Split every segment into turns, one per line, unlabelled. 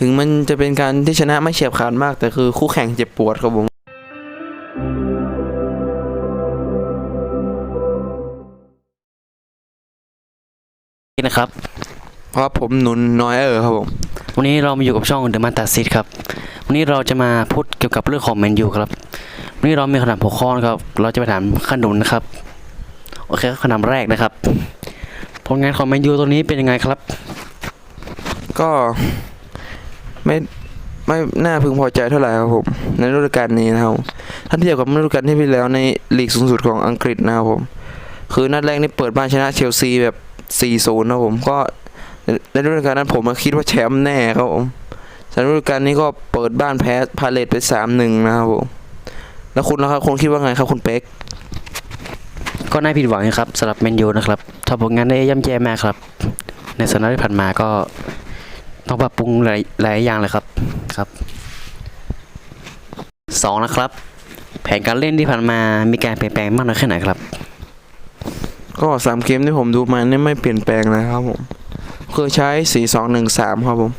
ถึงมันจะเป็นการที่ชนะไม่เฉียบขาดมาก แต่คือคู่แข่งเจ็บปวดครับผม
นี่นะครับ
เพราะผมหนุนน้อยเออครับผม
วันนี้เรามาอยู่กับช่องเดอะมันตาซิตครับวันนี้เราจะมาพูดเกี่ยวกับเรื่องของแมนยูครับวันนี้เรามีคำถามหัวข้อนะครับ เราจะไปถามขนุนนะครับโอเคคำถามแรกนะครับผลงานของแมนยูตัวนี้เป็นยังไงครับ
ก็ ไม่ไม่น่าพึงพอใจเท่าไหร่ครับผม ในฤดูกาลนี้นะครับถ้าเทียบกับฤดูกาลที่แล้วในลีกสูงสุดของอังกฤษนะครับผม คือนัดแรกนี่เปิดบ้านชนะเชลซีแบบ 4-0 นะครับผมก็ในฤดูกาลนั้นผมคิดว่าแชมป์แน่ครับผมแต่ฤดูกาลนี้ก็เปิดบ้านแพ้พาเลตไป 3-1 นะครับผมแล้วคุณล่ะครับคุณคิดว่าไงครับคุณเป๊ก
ก็น่าผิดหวังครับสำหรับแมนยูนะครับถ้าผลงานได้ย่ำแย่มากครับ ในสัปดาห์ที่ผ่านมาก็ ต้องปรับปรุงหลายหลายอย่างเลยครับครับสองนะครับ แผนการเล่นที่ผ่านมามีการเปลี่ยนแปลงมากน้อยแค่ไหนครับ
ก็สามเกมที่ผมดูมานี่ไม่เปลี่ยนแปลงเลยครับผมคือใช้สี่สองหนึ่งสามครับผม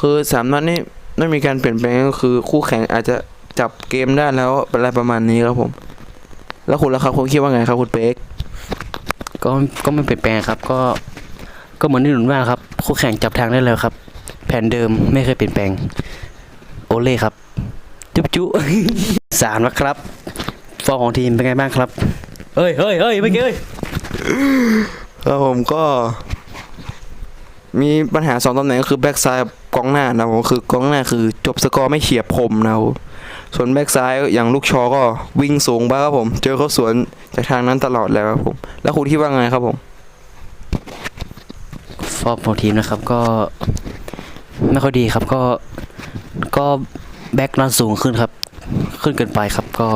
คือสามนัดนี่ไม่มีการเปลี่ยนแปลงก็คือคู่แข่งอาจจะจับเกมได้แล้วอะไรประมาณนี้ครับผม แล้วคุณล่ะครับคุณคิดว่าไงครับคุณเป๊ก
ก็ก็ไม่เปลี่ยนแปลงครับ ก็ ก็เหมือนที่หนุนว่าครับคู่แข่งจับทางได้แล้วครับ แผนเดิมไม่เคยเปลี่ยนแปลง โอเล่ครับ จุ๊บจุสามนะครับ ฟอร์มของทีมเป็นไงบ้างครับเฮ้ยเฮ้ยเฮ้ยไม่เก้ย
ครับผมก็ มีปัญหาสองตำแหน่งก็คือแบ็กซ้ายกับกองหน้านะครับผมคือกองหน้าคือจบสกอร์ไม่เฉียบคมนะครับผมส่วนแบ็กซ้ายอย่างลูกชอก็วิ่งสูงไปครับผม เจอเขาสวนจากทางนั้นตลอดแล้วครับผม แล้วคุณคิดว่าไงครับผม
ฟอร์มของทีมนะครับก็ไม่ค่อยดีครับก็ก็แบ็กนันสูงขึ้นครับ ขึ้นเกินไปครับ ก็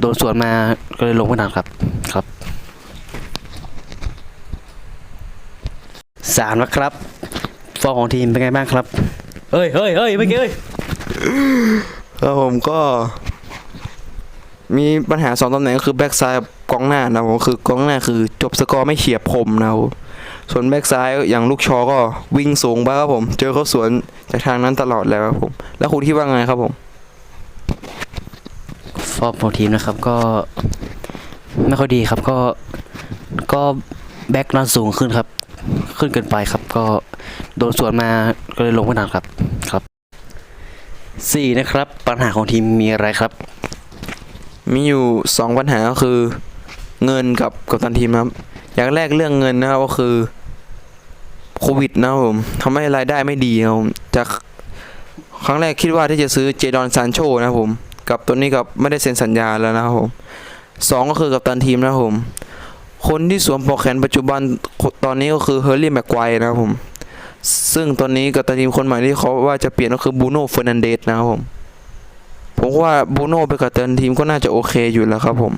โดนสวนมาก็เลยลงไม่ทันครับครับสามนะครับ ฟอร์มของทีมเป็นไงบ้างครับเฮ้ยเฮ้ยเฮ้ยไม่เก้ย
ครับผมก็ มีปัญหาสองตำแหน่งก็คือแบ็กซ้ายกับกองหน้านะครับผมคือกองหน้าคือจบสกอร์ไม่เฉียบคมนะครับผม ส่วนแบ็กซ้ายอย่างลูกชอก็วิ่งสูงไปครับผม เจอเขาสวนจากทางนั้นตลอดแล้วครับผม แล้วคุณคิดว่าไงครับผม
ฟอร์มของทีมนะครับก็ไม่ค่อยดีครับก็ก็แบ็กนันสูงขึ้นครับ ขึ้นเกินไปครับ ก็โดนสวนมาก็เลยลงไม่ทันครับครับสี่นะครับ ปัญหาของทีมมีอะไรครับ
มีอยู่สองปัญหาก็คือเงินกับกับตันทีมนะครับอย่างแรกเรื่องเงินนะครับก็คือ โควิดนะผมทำให้รายได้ไม่ดีนะผมจากครั้งแรกคิดว่าที่จะซื้อเจดอนซานโชนะผม กับตัวนี้กับไม่ได้เซ็นสัญญาแล้วนะครับผมสองก็คือกับตันทีมนะครับผม คนที่สวมปลอกแขนปัจจุบันตอนนี้ก็คือเฮอร์รี่แม็กไกวร์นะครับผม ซึ่งตอนนี้กับตันทีมคนใหม่ที่เขาว่าจะเปลี่ยนก็คือบูโน่เฟอร์นันเดสนะครับผม ผมว่าบูโน่ไปกับตินทีมก็น่าจะโอเคอยู่แล้วครับผม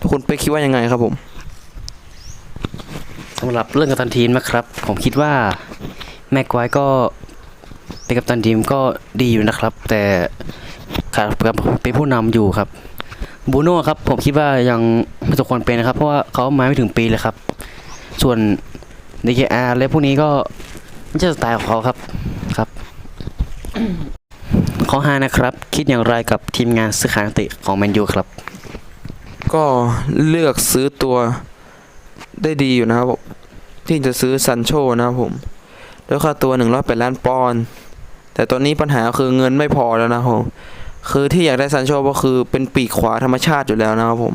ทุกคนไปคิดว่ายังไงครับผม
สำหรับเรื่องกัปตันทีมนะครับ ผมคิดว่าแม็กไวก็เป็นกัปตันทีมก็ดีอยู่นะครับ แต่ขาดเป็นผู้นำอยู่ครับบูโน่ครับผมคิดว่ายังไม่สมควรเป็นนะครับ เพราะว่าเขามาไม่ถึงปีเลยครับ ส่วน DKR และพวกนี้ก็ไม่ใช่สไตล์ของเขาครับครับข้อห้านะครับ คิดอย่างไรกับทีมงานซื้อขายนักเตะของแมนยูครับ
ก็เลือกซื้อตัว ได้ดีอยู่นะครับผมที่จะซื้อซันโชนะครับผมด้วยค่าตัว 108 ล้านปอนด์แต่ตอนนี้ปัญหาคือเงินไม่พอแล้วนะครับผมคือที่อยากได้ซันโชก็คือเป็นปีกขวาธรรมชาติอยู่แล้วนะครับผม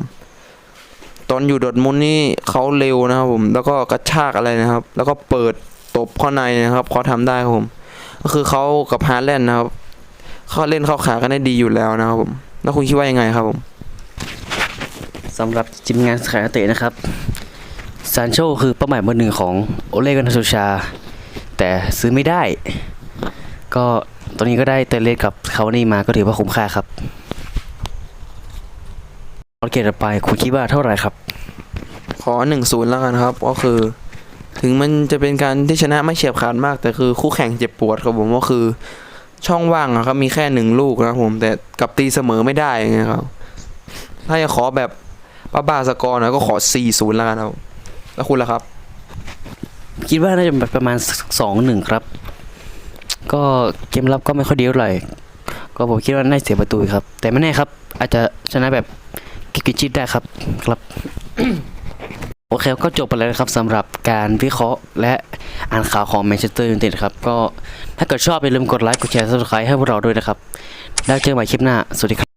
ตอนอยู่ดอร์ทมุนนี่เขาเร็วนะครับผม แล้วก็กระชากอะไรนะครับ แล้วก็เปิดตบข้าในนะครับเขาทำได้ครับผม ก็คือเขากับฮาร์แลนด์นะครับเขาเล่นเข้าขากันได้ดีอยู่แล้วนะครับผม แล้วคุณคิดว่ายังไงครับผม
สำหรับทีมงานขายเตะนะครับ ซานโชคือเป้าหมายเบอร์หนึ่งของโอเลกันโซชา แต่ซื้อไม่ได้ ก็ตอนนี้ก็ได้เตเลสกับเขานี่มาก็ถือว่าคุ้มค่าครับเอเกตต่อไปคุณคิดว่าเท่าไหร่ครับ
ขอหนึ่งศูนย์แล้วกันครับ ก็คือ ถึงมันจะเป็นการที่ชนะไม่เฉียบขาดมาก แต่คือคู่แข่งเจ็บปวดครับผมก็คือช่องว่างอะครับมีแค่หนึ่งลูกนะครับผมแต่กับตีเสมอไม่ได้ไงครับ ถ้าจะขอแบบป้าบาๆสกอร์น่ยก็ขอสี่ศูนย์แล้วกันครับ แล้วคุณล่ะครับ
คิดว่าน่าจะประมาณสองหนึ่งครับ ก็เกมรับก็ไม่ค่อยดีเท่าไหร่ก็ผมคิดว่าน่าจะเสียประตูครับ แต่ไม่แน่ครับ อาจจะชนะแบบกิกิจิตได้ครับครับ โอเคก็จบไปแล้วนะครับสำหรับการวิเคราะห์และอ่านข่าวของแมนเชสเตอร์ยูไนเต็ดครับ ก็ถ้าเกิดชอบอย่าลืมกดไลค์กดแชร์ subscribe ให้พวกเราด้วยนะครับ แล้วเจอกันใหม่คลิปหน้า สวัสดีครับ